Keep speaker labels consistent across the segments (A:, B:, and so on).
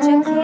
A: Don't you?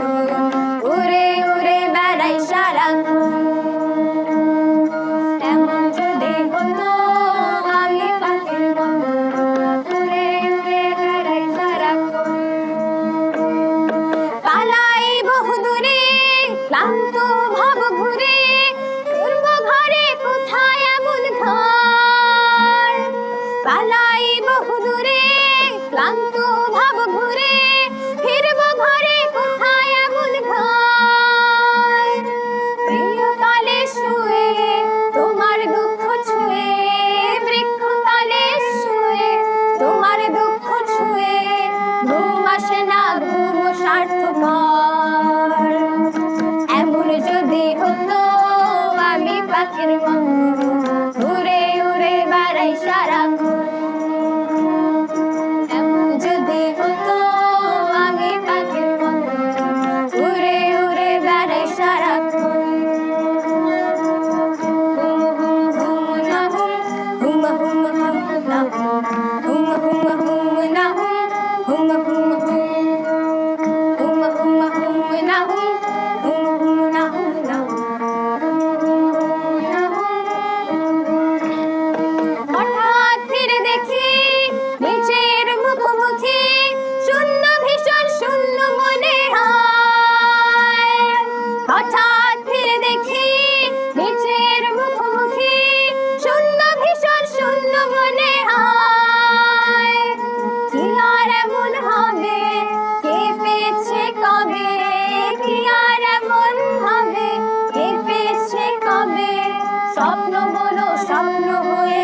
A: ভাব ঘুরে হলো সাম্য হয়ে